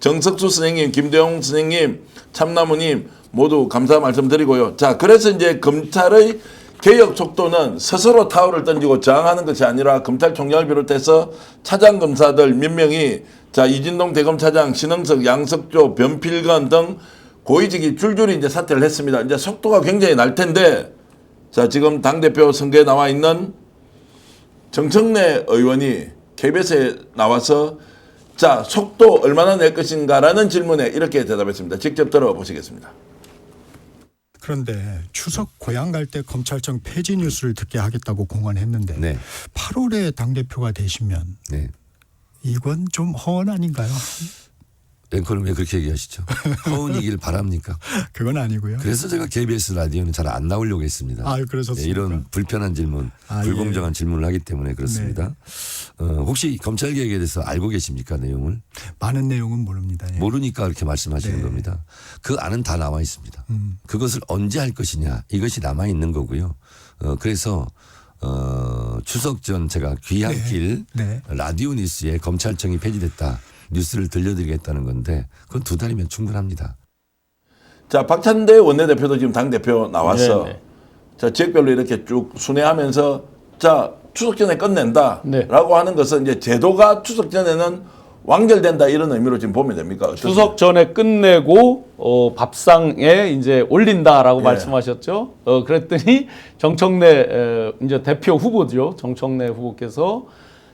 정석수 선생님, 김대용 선생님, 참나무님 모두 감사 말씀드리고요. 자, 그래서 이제 검찰의 개혁 속도는 스스로 타워를 던지고 저항하는 것이 아니라 검찰총장을 비롯해서 차장 검사들 몇 명이 자 이진동 대검차장, 신흥석, 양석조, 변필건 등 고위직이 줄줄이 이제 사퇴를 했습니다. 이제 속도가 굉장히 날 텐데 자 지금 당 대표 선거에 나와 있는 정청래 의원이 KBS에 나와서 자 속도 얼마나 낼 것인가라는 질문에 이렇게 대답했습니다. 직접 들어보시겠습니다. 그런데 추석 고향 갈 때 검찰청 폐지 뉴스를 듣게 하겠다고 공언했는데 네. 8월에 당 대표가 되시면 네. 이건 좀 허언 아닌가요? 앵커는 왜 그렇게 얘기하시죠? 허운이길 바랍니까? 그건 아니고요. 그래서 제가 KBS 라디오는 잘 안 나오려고 했습니다. 아, 그러셨습니까? 네, 이런 불편한 질문, 아, 불공정한 질문을 하기 때문에 그렇습니다. 어, 혹시 검찰 개혁에 대해서 알고 계십니까 내용을? 많은 내용은 모릅니다. 예. 모르니까 그렇게 말씀하시는 네. 겁니다. 그 안은 다 나와 있습니다. 음. 그것을 언제 할 것이냐 이것이 남아 있는 거고요. 어, 그래서 어, 추석 전 제가 귀향길 네. 라디오 뉴스에 검찰청이 폐지됐다 뉴스를 들려드리겠다는 건데 그건 두 달이면 충분합니다. 자 박찬대 원내대표도 지금 당 대표 나왔어. 네, 네. 자 지역별로 이렇게 쭉 순회하면서 자 추석 전에 끝낸다라고 네. 하는 것은 이제 제도가 추석 전에는 완결된다 이런 의미로 지금 보면 됩니까? 어떻습니까? 추석 전에 끝내고 어, 밥상에 이제 올린다라고 예. 말씀하셨죠. 어, 그랬더니 정청래 에, 이제 대표 후보죠. 정청래 후보께서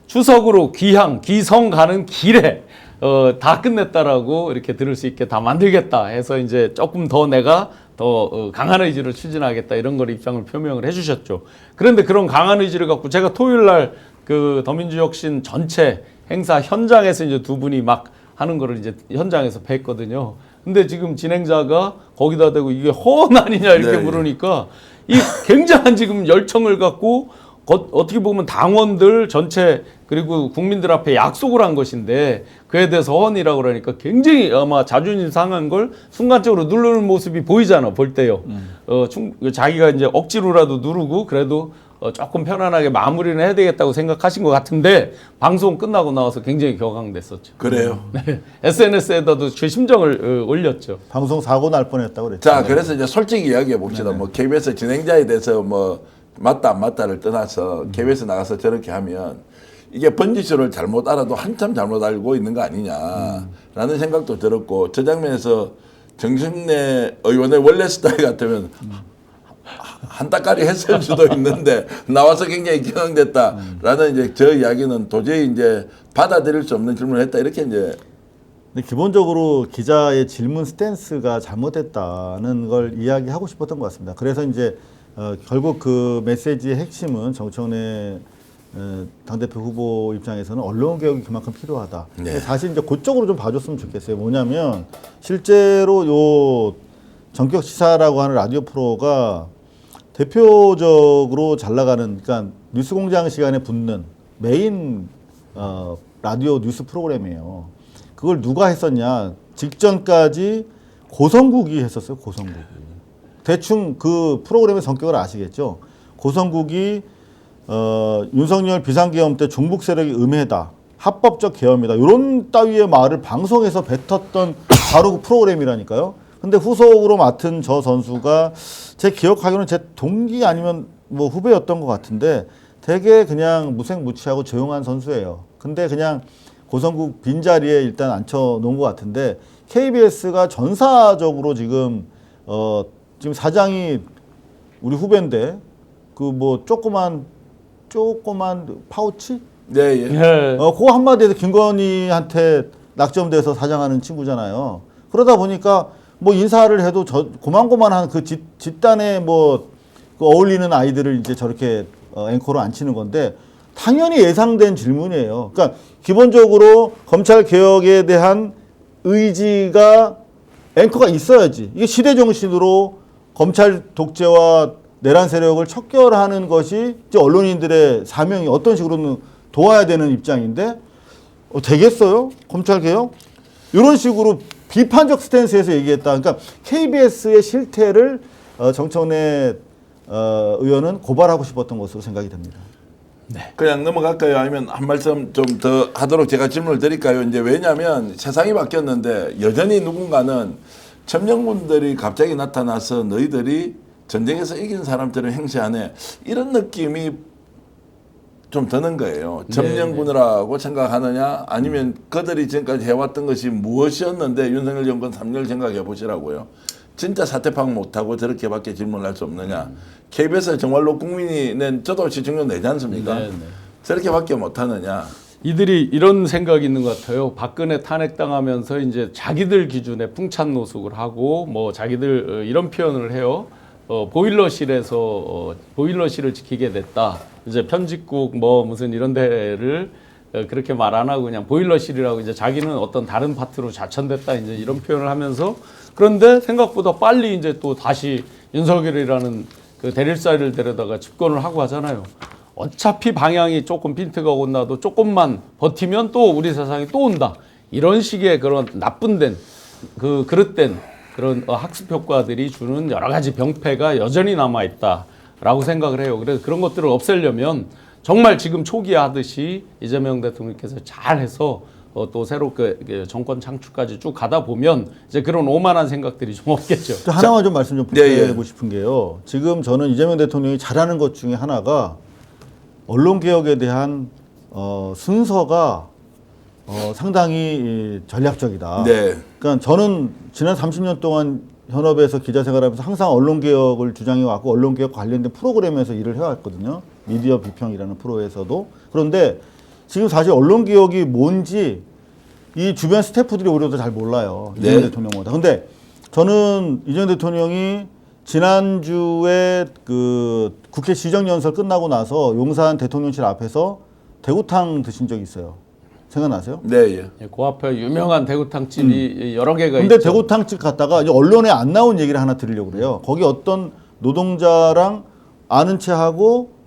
추석으로 귀향 귀성 가는 길에 어, 다 끝냈다라고 이렇게 들을 수 있게 다 만들겠다 해서 이제 조금 더 내가 더 어, 강한 의지를 추진하겠다 이런 걸 입장을 표명을 해주셨죠. 그런데 그런 강한 의지를 갖고 제가 토요일 날 그 더민주혁신 전체 행사 현장에서 이제 두 분이 막 하는 거를 이제 현장에서 뵀거든요. 근데 지금 진행자가 거기다 대고 이게 허언 아니냐 이렇게 네, 네. 물으니까 이 굉장한 지금 열정을 갖고 거- 어떻게 보면 당원들 전체 그리고 국민들 앞에 약속을 한 것인데 그에 대해서 허언이라고 그러니까 굉장히 아마 자존심 상한 걸 순간적으로 누르는 모습이 보이잖아 볼 때요. 어, 충, 자기가 이제 억지로라도 누르고 그래도 어, 조금 편안하게 마무리는 해야 되겠다고 생각하신 것 같은데 방송 끝나고 나와서 굉장히 격앙됐었죠. 그래요. 네. SNS에다도 제 심정을 어, 올렸죠. 방송 사고 날 뻔했다고 그랬죠. 자 그래서 이제 솔직히 이야기해 봅시다. 뭐 KBS 진행자에 대해서 뭐 맞다 안 맞다를 떠나서 KBS 나가서 저렇게 하면 이게 번지쇼를 잘못 알아도 한참 잘못 알고 있는 거 아니냐라는 생각도 들었고 저 장면에서 정승래 의원의 원래 스타일 같으면 한따까리 했을 수도 있는데 나와서 굉장히 격앙됐다라는 이제 저 이야기는 도저히 이제 받아들일 수 없는 질문을 했다 이렇게 이제 기본적으로 기자의 질문 스탠스가 잘못됐다는 걸 이야기하고 싶었던 것 같습니다. 그래서 이제 어, 결국 그 메시지의 핵심은 정청래 어, 당대표 후보 입장에서는 언론 개혁이 그만큼 필요하다. 네. 사실 이제 그쪽으로 좀 봐줬으면 좋겠어요. 뭐냐면 실제로 요 전격 시사라고 하는 라디오 프로가 대표적으로 잘 나가는 그러니까 뉴스공장 시간에 붙는 메인 어, 라디오 뉴스 프로그램이에요. 그걸 누가 했었냐? 직전까지 고성국이 했었어요. 고성국이. 대충 그 프로그램의 성격을 아시겠죠? 고성국이 어, 윤석열 비상계엄 때 중북 세력이 음해다. 합법적 계엄이다. 이런 따위의 말을 방송에서 뱉었던 바로 그 프로그램이라니까요. 근데 후속으로 맡은 저 선수가 제 기억하기로는 제 동기 아니면 뭐 후배였던 것 같은데 되게 그냥 무색무취하고 조용한 선수예요. 근데 그냥 고성국 빈자리에 일단 앉혀놓은 것 같은데 KBS가 전사적으로 지금 어 지금 사장이 우리 후배인데 그 뭐 조그만 조그만 파우치 네 예. 예. 어, 그거 한마디에서 김건희한테 낙점돼서 사장하는 친구잖아요. 그러다 보니까 뭐 인사를 해도 저 고만고만한 그 집, 집단에 뭐 그 어울리는 아이들을 이제 저렇게 어, 앵커로 앉히는 건데 당연히 예상된 질문이에요. 그러니까 기본적으로 검찰 개혁에 대한 의지가 앵커가 있어야지. 이게 시대 정신으로 검찰 독재와 내란 세력을 척결하는 것이 이제 언론인들의 사명이 어떤 식으로는 도와야 되는 입장인데 어, 되겠어요? 검찰 개혁? 이런 식으로 비판적 스탠스에서 얘기했다. 그러니까 KBS의 실태를 어, 정청래 어, 의원은 고발하고 싶었던 것으로 생각이 됩니다. 그냥 넘어갈까요? 아니면 한 말씀 좀 더 하도록 제가 질문을 드릴까요? 이제 왜냐하면 세상이 바뀌었는데 여전히 누군가는 점령군들이 갑자기 나타나서 너희들이 전쟁에서 이긴 사람들을 행세하네 이런 느낌이 좀 드는 거예요. 점령군이라고 생각하느냐 아니면 그들이 지금까지 해왔던 것이 무엇이었는데 윤석열 정권 3년 생각해 보시라고요. 진짜 사퇴 파악 못하고 저렇게밖에 질문할 수 없느냐. KBS 정말로 국민이 낸 저도 시청률 내지 않습니까? 네, 네. 저렇게밖에 못하느냐. 이들이 이런 생각이 있는 것 같아요. 박근혜 탄핵당하면서 이제 자기들 기준에 풍찬 노숙을 하고 뭐 자기들 어, 이런 표현을 해요. 어, 보일러실에서 어, 보일러실을 지키게 됐다. 이제 편집국 뭐 무슨 이런 데를 어, 그렇게 말 안 하고 그냥 보일러실이라고 이제 자기는 어떤 다른 파트로 자천됐다 이제 이런 표현을 하면서 그런데 생각보다 빨리 이제 또 다시 윤석열이라는 그 대릴사를 데려다가 집권을 하고 하잖아요. 어차피 방향이 조금 빈트가 온다도 조금만 버티면 또 우리 세상이 또 온다. 이런 식의 그런 나쁜 된, 그, 그릇된 그런 어, 학습 효과들이 주는 여러 가지 병폐가 여전히 남아 있다라고 생각을 해요. 그래서 그런 것들을 없애려면 정말 지금 초기에 하듯이 이재명 대통령께서 잘 해서 어, 또 새롭게 그 정권 창출까지 쭉 가다 보면 이제 그런 오만한 생각들이 좀 없겠죠. 또 하나만 좀 말씀 좀 네, 보태고 싶은 게요. 지금 저는 이재명 대통령이 잘하는 것 중에 하나가 언론 개혁에 대한 어, 순서가 어, 상당히 이, 전략적이다. 네. 그러니까 저는 지난 30년 동안 현업에서 기자 생활하면서 항상 언론 개혁을 주장해 왔고 언론 개혁 관련된 프로그램에서 일을 해왔거든요. 미디어 비평이라는 프로에서도 그런데 지금 사실 언론 개혁이 뭔지 이 주변 스태프들이 오히려 잘 몰라요. 이재명 네. 대통령보다. 근데 저는 이재명 대통령이 지난주에 그 국회 시정연설 끝나고 나서 용산 대통령실 앞에서 대구탕 드신 적이 있어요. 생각나세요? 네, 예. 예, 그 앞에 유명한 대구탕집이 여러 개가 근데 있죠. 대구탕집 갔다가 이제 언론에 안 나온 얘기를 하나 드리려고 그래요. 거기 어떤 노동자랑 아는 체하고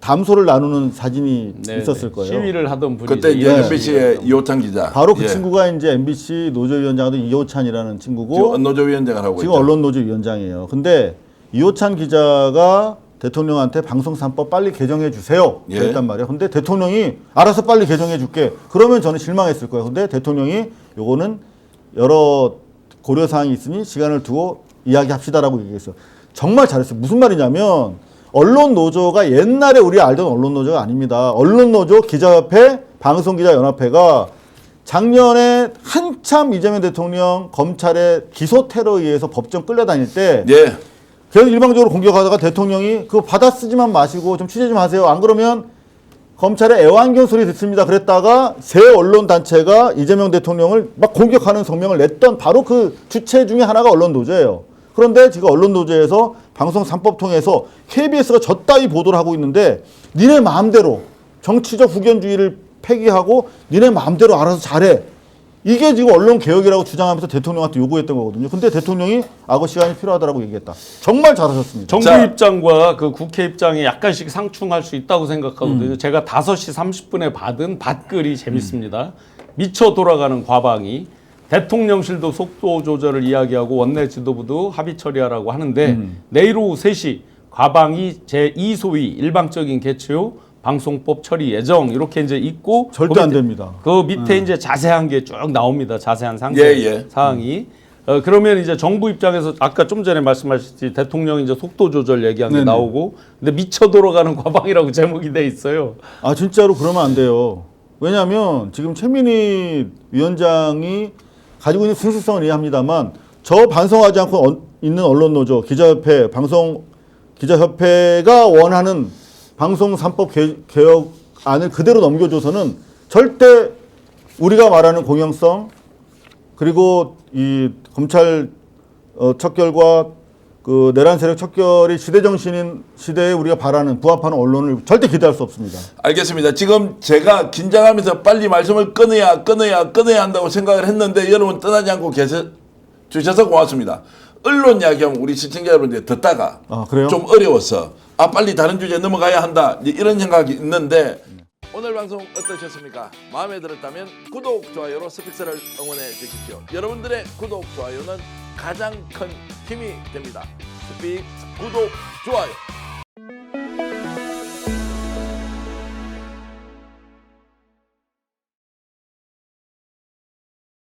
담소를 나누는 사진이 네, 있었을 네. 거예요. 시위를 하던 분이 그때 이제 이해가 MBC의 이호찬 기자. 바로 그 예. 친구가 이제 MBC 노조위원장도 이호찬이라는 친구고 지금 노조위원장을 하고 지금 있죠. 언론 노조 위원장이에요. 근데 이호찬 기자가 대통령한테 방송 3법 빨리 개정해 주세요. 예. 그랬단 말이에요. 근데 대통령이 알아서 빨리 개정해 줄게. 그러면 저는 실망했을 거예요. 근데 대통령이 요거는 여러 고려 사항이 있으니 시간을 두고 이야기합시다라고 얘기했어요. 정말 잘했어요. 무슨 말이냐면 언론 노조가 옛날에 우리 알던 언론 노조가 아닙니다. 언론 노조 기자협회 방송기자 연합회가 작년에 한참 이재명 대통령 검찰의 기소 테러에 의해서 법정 끌려다닐 때 예. 계속 일방적으로 공격하다가 대통령이 그거 받아 쓰지만 마시고 좀 취재 좀 하세요. 안 그러면 검찰의 애완견 소리 듣습니다. 그랬다가 새 언론 단체가 이재명 대통령을 막 공격하는 성명을 냈던 바로 그 주체 중에 하나가 언론 노조예요. 그런데 지금 언론 노조에서 방송 3법 통해서 KBS가 저따위 보도를 하고 있는데 니네 마음대로 정치적 후견주의를 폐기하고 니네 마음대로 알아서 잘해. 이게 지금 언론 개혁이라고 주장하면서 대통령한테 요구했던 거거든요. 근데 대통령이 악어 시간이 필요하다라고 얘기했다. 정말 잘하셨습니다. 정부 자. 입장과 그 국회 입장이 약간씩 상충할 수 있다고 생각하거든요. 음. 제가 5시 30분에 받은 밭글이 재밌습니다. 미쳐 돌아가는 과방이 대통령실도 속도 조절을 이야기하고 원내 지도부도 합의 처리하라고 하는데 음. 내일 오후 3시 과방이 제2소위 일방적인 개최 후 방송법 처리 예정 이렇게 이제 있고 절대 그안 밑에- 됩니다. 음. 그 밑에 이제 자세한 게 쭉 나옵니다. 자세한 상세 예, 예. 사항이. 어, 그러면 이제 정부 입장에서 아까 좀 전에 말씀하셨듯이 대통령 이제 속도 조절 얘기한 게 네네. 나오고 근데 미쳐 돌아가는 과방이라고 제목이 돼 있어요. 아 진짜로 그러면 안 돼요. 왜냐하면 지금 최민희 위원장이 가지고 있는 순수성은 이해합니다만 저 반성하지 않고 언- 있는 언론 노조, 기자협회, 방송 기자협회가 원하는 방송 3법 개, 개혁안을 그대로 넘겨줘서는 절대 우리가 말하는 공영성 그리고 이 검찰 어, 척결과 그 내란 세력 척결이 시대 정신인 시대에 우리가 바라는 부합하는 언론을 절대 기대할 수 없습니다. 알겠습니다. 지금 제가 긴장하면서 빨리 말씀을 끊어야 끊어야 끊어야 한다고 생각을 했는데 여러분 떠나지 않고 계셔 주셔서 고맙습니다. 언론 이야기하면 우리 시청자 여러분들 듣다가 아? 좀 어려워서 아 빨리 다른 주제 넘어가야 한다 이런 생각이 있는데 오늘 방송 어떠셨습니까? 마음에 들었다면 구독 좋아요로 스픽스를 응원해 주십시오. 여러분들의 구독 좋아요는 가장 큰 힘이 됩니다. 스픽 구독 좋아요